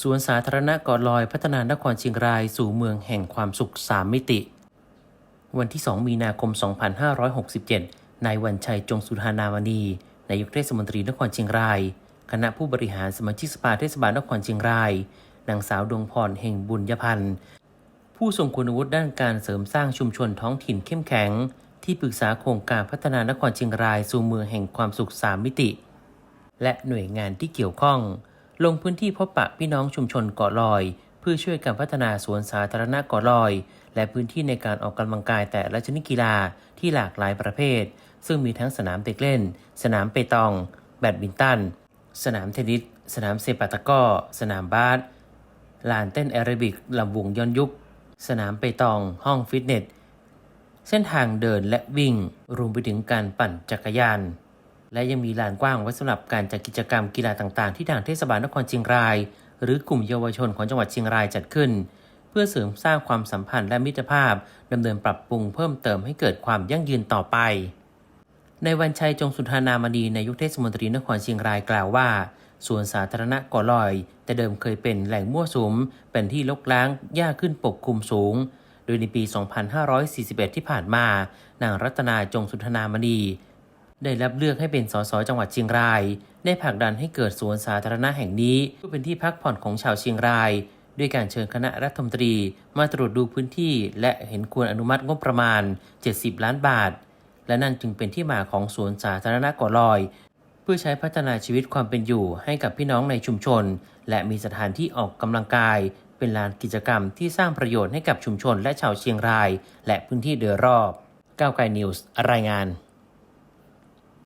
สวนสาธารณะเกาะลอยพัฒนานครเชียงรายสู่เมืองแห่งความสุข 3 มิติ วันที่ 2 มีนาคม 2567 นายวันชัยจงสุธานามณีนายกเทศมนตรีนครเชียงราย คณะผู้บริหารสมาชิกสภาเทศบาลนครเชียงราย นางสาวดวงพรเฮงบุญยพันธ์ ผู้ทรงคุณวุฒิด้านการเสริมสร้างชุมชนท้องถิ่นเข้มแข็ง ที่ปรึกษาโครงการพัฒนานครเชียงรายสู่เมืองแห่งความสุข 3 มิติ และหน่วยงานที่เกี่ยวข้อง ลงพื้นที่พบปะพี่น้องชุมชนเกาะลอย เพื่อช่วยการพัฒนาสวนสาธารณะเกาะลอย และพื้นที่ในการออกกำลังกายแต่ละชนิดกีฬาที่หลากหลายประเภท ซึ่งมีทั้งสนามเด็กเล่น สนามเปตอง แบดมินตัน สนามเทนนิส สนามเซปัตะก้อ สนามบาส ลานเต้นแอโรบิกลำวงย้อนยุค สนามเปตอง ห้องฟิตเนส เส้นทางเดินและวิ่ง รวมไปถึงการปั่นจักรยาน และยังมีลานกว้างไว้สำหรับการจัดกิจกรรมกีฬาต่างๆ ที่ทางเทศบาลนครเชียงราย หรือกลุ่มเยาวชนของจังหวัดเชียงรายจัดขึ้น เพื่อเสริมสร้างความสัมพันธ์และมิตรภาพดำเนินปรับปรุงเพิ่มเติมให้เกิดความยั่งยืนต่อไป ในวันชัยจงสุธานามณีนายกเทศมนตรีนครเชียงรายกล่าวว่าสวนสาธารณะก่อลอย แต่เดิมเคยเป็นแหล่งมั่วสุม เป็นที่ลกล้างหญ้าขึ้นปกคลุมสูง โดยในปี 2541 ที่ผ่านมา นางรัตนาจงสุธนามณี ได้รับเลือกให้เป็นสสจังหวัดเชียงราย ได้ผลักดันให้เกิดสวนสาธารณะแห่งนี้เพื่อเป็นที่พักผ่อนของชาวเชียงราย ด้วยการเชิญคณะรัฐมนตรี มาตรวจดูพื้นที่ และเห็นควรอนุมัติงบประมาณ 70 ล้านบาท และนั่นจึงเป็นที่มาของสวนสาธารณะเก่อลอย เพื่อใช้พัฒนาชีวิตความเป็นอยู่ให้กับพี่น้องในชุมชน และมีสถานที่ออกกำลังกาย เป็นลานกิจกรรมที่สร้างประโยชน์ให้กับชุมชนและชาวเชียงราย และพื้นที่โดยรอบก้าวไกลนิวส์รายงาน